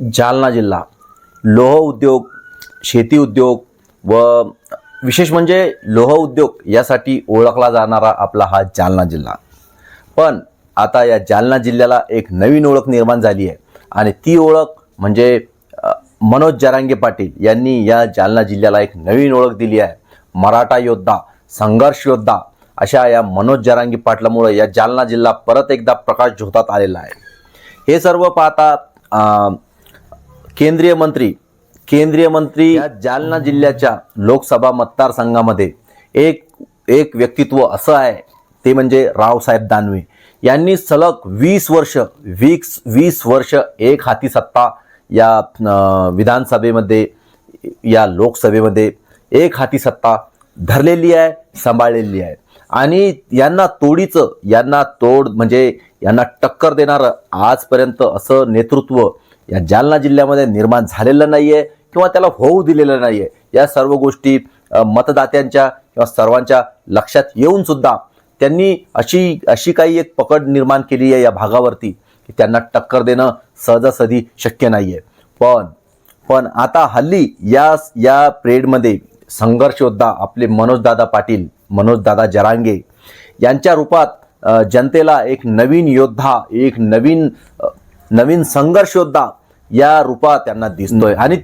जालना जिल्हा. लोह उद्योग शेती उद्योग व विशेष म्हणजे लोह उद्योग यासाठी ओळखला जाणारा आपला हा जालना जिल्हा. पण आता या जालना जिल्ह्याला एक नवीन ओळख निर्माण झाली आहे आणि ती ओळख म्हणजे मनोज जरांगे पाटील यांनी या जालना जिल्ह्याला एक नवीन ओळख दिली आहे. मराठा योद्धा संघर्ष योद्धा अशा या मनोज जरांगी पाटलामुळे या जालना जिल्हा परत एकदा प्रकाश झोतात आलेला आहे. हे सर्व पाहता केंद्रीय मंत्री केंद्रीय मंत्री या जालना जिल्ह्याच्या लोकसभा मतदारसंघामध्ये एक एक व्यक्तित्व असं आहे ते म्हणजे रावसाहेब दानवे. यांनी सलग वीस वर्ष वीस वीस वर्ष एक हाती सत्ता या विधानसभेमध्ये या लोकसभेमध्ये एक हाती सत्ता धरलेली आहे सांभाळलेली आहे. आणि यांना तोडीचं यांना तोड म्हणजे यांना टक्कर देणारं आजपर्यंत असं नेतृत्व या जालना जिल्ह्यामध्ये निर्माण झालेलं नाही आहे किंवा त्याला होऊ दिलेलं नाही आहे या सर्व गोष्टी मतदात्यांच्या किंवा सर्वांच्या लक्षात येऊन सुद्धा त्यांनी अशी अशी काही एक पकड निर्माण केली आहे या भागावरती की त्यांना टक्कर देणं सहजासहजी शक्य नाही आहे पण पण आता हल्ली या या प्रेडमध्ये संघर्ष योद्धा आपले मनोजदादा पाटील मनोजदादा जरांगे यांच्या रूपात जनतेला एक नवीन योद्धा एक नवीन नवीन संघर्ष योद्धा या रूपात त्यांना दिसतोय. आणि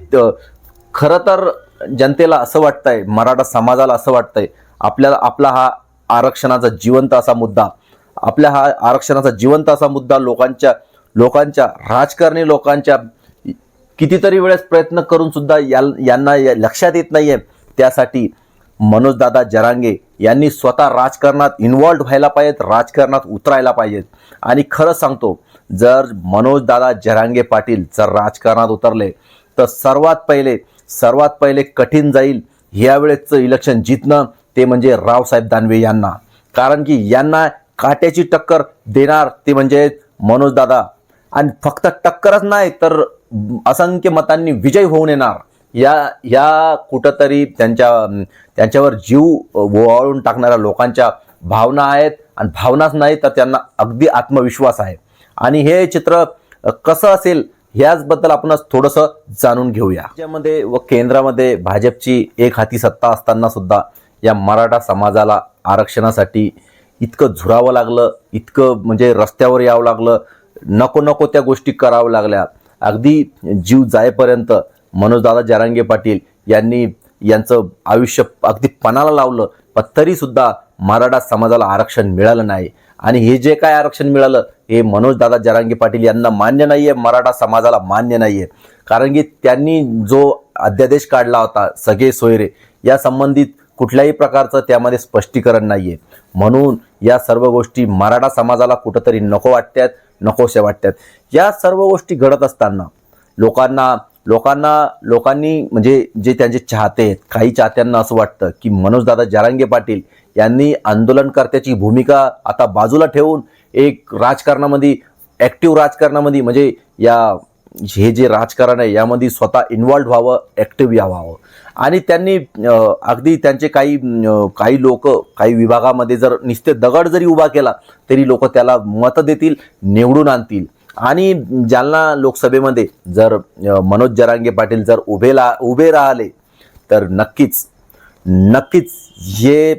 खरं तर जनतेला असं वाटतंय मराठा समाजाला असं वाटतंय आपल्याला आपला हा आरक्षणाचा जिवंत असा मुद्दा आपल्या हा आरक्षणाचा जिवंत असा मुद्दा लोकांच्या लोकांच्या राजकारणी लोकांच्या कितीतरी वेळेस प्रयत्न करून सुद्धा या यांना या- लक्षात येत नाहीये. त्यासाठी मनोजदादा जरांगे यांनी स्वतः राजकारणात इन्व्हॉल्ड व्हायला पाहिजेत राजकारणात उतरायला पाहिजेत. आणि खरं सांगतो जर मनोजदादा जरांगे पाटील जर राजकारणात उतरले तर सर्वात पहिले सर्वात पहिले कठीण जाईल यावेळेसचं इलेक्शन जितणं ते म्हणजे रावसाहेब दानवे यांना. कारण की यांना काट्याची टक्कर देणार ते म्हणजे मनोजदादा आणि फक्त टक्करच नाही तर असंख्य मतांनी विजय होऊन येणार. या या कुठंतरी त्यांच्या त्यांच्यावर जीव ओवाळून टाकणाऱ्या लोकांच्या भावना आहेत. आणि भावनाच नाही तर त्यांना अगदी आत्मविश्वास आहे. आणि हे चित्र कसं असेल ह्याचबद्दल आपण थोडंसं जाणून घेऊया. राज्यामध्ये व केंद्रामध्ये भाजपची एक हाती सत्ता असताना सुद्धा या मराठा समाजाला आरक्षणासाठी इतकं झुरावं लागलं इतकं म्हणजे रस्त्यावर यावं लागलं नको नको त्या गोष्टी कराव्या लागल्या. अगदी जीव जायपर्यंत मनोजदादा जरांगे पाटील यांनी यांचं आयुष्य अगदी पणाला लावलं पण तरीसुद्धा मराठा समाजाला आरक्षण मिळालं नाही. आणि हे जे काय आरक्षण मिळालं हे मनोजदादा जरांगे पाटील यांना मान्य नाही आहे मराठा समाजाला मान्य नाही आहे कारण की त्यांनी जो अध्यादेश काढला होता सगळे सोयरे या संबंधित कुठल्याही प्रकारचं त्यामध्ये स्पष्टीकरण नाही आहे म्हणून या सर्व गोष्टी मराठा समाजाला कुठंतरी नको वाटतात नकोशा वाटतात या सर्व गोष्टी घडत असताना लोकांना लोकांना लोकांनी म्हणजे जे त्यांचे चाहते आहेत काही चाहत्यांना असं वाटतं की मनोजदादा जारांगे पाटील यांनी आंदोलनकर्त्याची भूमिका आता बाजूला ठेवून एक राजकारणामध्ये ॲक्टिव्ह राजकारणामध्ये म्हणजे या हे जे राजकारण आहे यामध्ये स्वतः इन्व्हॉल्ड व्हावं ॲक्टिव्ह या व्हावं. आणि त्यांनी अगदी त्यांचे काही काही लोक काही विभागामध्ये जर नुसते दगड जरी उभा केला तरी लोक त्याला मतं देतील निवडून आणतील. आणि जालना लोकसभेमध्ये जर मनोज जरांगे पाटील जर उभे ला उभे राहिले तर नक्कीच नक्कीच हे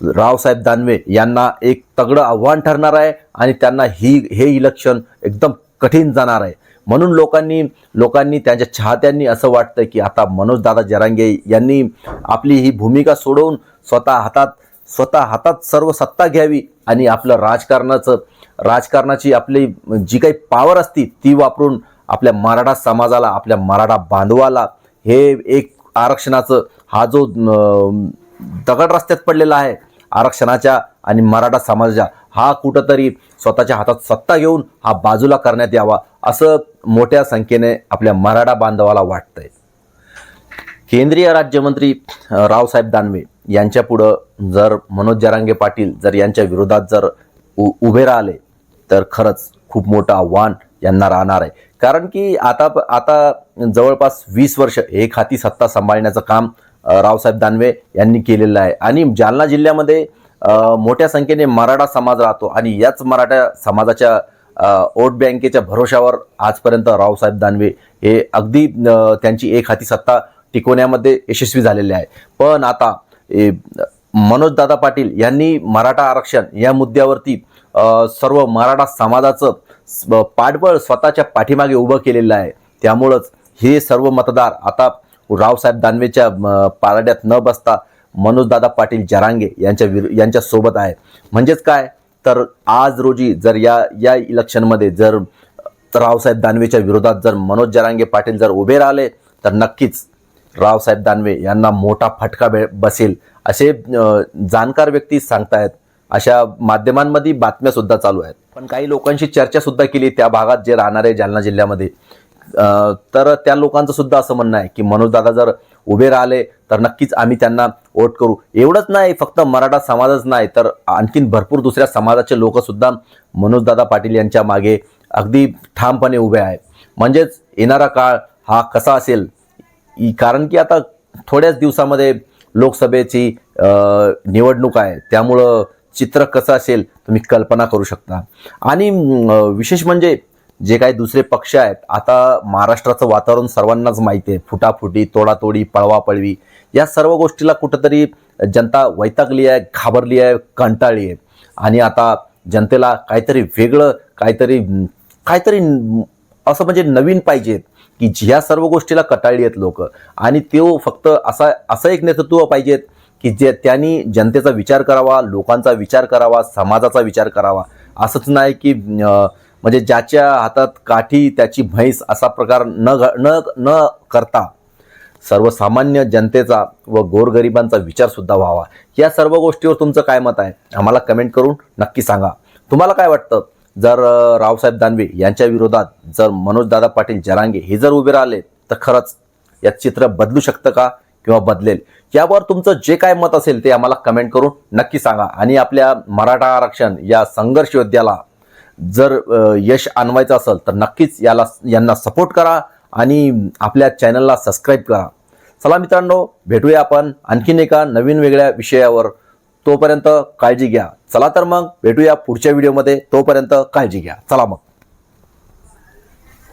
रावसाहेब दानवे यांना एक तगडं आव्हान ठरणार आहे आणि त्यांना ही हे इलेक्शन एकदम कठीण जाणार आहे. म्हणून लोकांनी लोकांनी त्यांच्या चाहत्यांनी असं वाटतं की आता मनोजदादा जरांगे यांनी आपली ही भूमिका सोडवून स्वतः हातात स्वतः हातात सर्व सत्ता घ्यावी आणि आपलं राजकारणाचं राजकारणाची आपली जी काही पावर असती ती वापरून आपल्या मराठा समाजाला आपल्या मराठा बांधवाला हे एक आरक्षणाचं हा जो दगड रस्त्यात पडलेला आहे आरक्षणाच्या आणि मराठा समाजाच्या हा कुठंतरी स्वतःच्या हातात सत्ता घेऊन हा बाजूला करण्यात यावा असं मोठ्या संख्येने आपल्या मराठा बांधवाला वाटतंय. केंद्रीय राज्यमंत्री रावसाहेब दानवे यांच्यापुढं जर मनोज जरांगे पाटील जर यांच्या विरोधात जर उभे राहिले तर खरंच खूप मोठं आव्हान यांना राहणार आहे. कारण की आता आता जवळपास वीस वर्ष एक हाती सत्ता सांभाळण्याचं काम रावसाहेब दानवे यांनी केलेलं आहे. आणि जालना जिल्ह्यामध्ये मोठ्या संख्येने मराठा समाज राहतो आणि याच मराठा समाजाच्या वोट बँकेच्या भरोशावर आजपर्यंत रावसाहेब दानवे हे अगदी त्यांची एक हाती सत्ता टिकवण्यामध्ये यशस्वी झालेले आहे. पण आता ए, मनोजदादा पाटील यांनी मराठा आरक्षण या मुद्द्यावरती सर्व मराठा समाजाचं पाठबळ स्वतःच्या पाठीमागे उभं केलेलं आहे. त्यामुळंच हे सर्व मतदार आता रावसाहेब दानवेच्या पारड्यात न बसता मनोजदादा पाटील जरांगे यांच्या विर यांच्यासोबत आहे. म्हणजेच काय? तर आज रोजी जर या या इलेक्शनमध्ये जर रावसाहेब दानवेच्या विरोधात जर मनोज जरांगे पाटील जर उभे राहिले तर नक्कीच रावसाहेब दानवे यांना मोठा फटका बे बसेल. असे जाणकार व्यक्ती सांगतायत अशा माध्यमांमध्ये बातम्या सुद्धा चालू आहेत. पण काही लोकांशी चर्चा सुद्धा केली त्या भागात जे राहणारे जालना जिल्ह्यामध्ये. तर त्या लोकांचं सुद्धा असं म्हणणं आहे की मनोजदादा जर उभे राहिले तर नक्कीच आम्ही त्यांना वोट करू. एवढंच नाही फक्त मराठा समाजच नाही तर आणखीन भरपूर दुसऱ्या समाजाचे लोक सुद्धा मनोजदादा पाटील यांच्या मागे अगदी ठामपणे उभे आहेत. म्हणजेच येणारा काळ हा कसा असेल? कारण की आता थोड्याच दिवसामध्ये लोकसभेची निवडणूक आहे. त्यामुळं चित्र कसं असेल तुम्ही कल्पना करू शकता. आणि विशेष म्हणजे जे काही दुसरे पक्ष आहेत आता महाराष्ट्राचं वातावरण सर्वांनाच माहिती आहे. फुटाफुटी तोडातोडी पळवापळवी या सर्व गोष्टीला कुठंतरी जनता वैतागली आहे घाबरली आहे कंटाळली आहे. आणि आता जनतेला काहीतरी वेगळं काहीतरी काहीतरी असं म्हणजे नवीन पाहिजेत की ज्या सर्व गोष्टीला कटाळली आहेत लोक. आणि तो फक्त असा असं एक नेतृत्व पाहिजेत की जे त्यांनी जनतेचा विचार करावा लोकांचा विचार करावा समाजाचा विचार करावा. असंच नाही की म्हणजे ज्याच्या हातात काठी त्याची म्हैस असा प्रकार न घ- न न करता सर्वसामान्य जनतेचा व गोरगरिबांचा विचारसुद्धा व्हावा. या सर्व गोष्टीवर तुमचं काय मत आहे? आम्हाला कमेंट करून नक्की सांगा. तुम्हाला काय वाटतं? जर रावसाहेब दानवे यांच्या विरोधात जर मनोजदादा पाटील जरांगे हे जर उभे राहिले तर खरंच यात चित्र बदलू शकतं का किंवा बदलेल? यावर तुमचं जे काय मत असेल ते आम्हाला कमेंट करून नक्की सांगा. आणि आपल्या मराठा आरक्षण या संघर्ष योद्ध्याला जर यश आणवायचं असेल तर नक्कीच याला यांना सपोर्ट करा आणि आपल्या चॅनलला सबस्क्राईब करा. चला मित्रांनो भेटूया आपण आणखीन एका नवीन वेगळ्या विषयावर. तोपर्यंत काळजी घ्या. चला तर मग भेटूया पुढच्या व्हिडिओमध्ये तोपर्यंत काळजी घ्या. चला मग.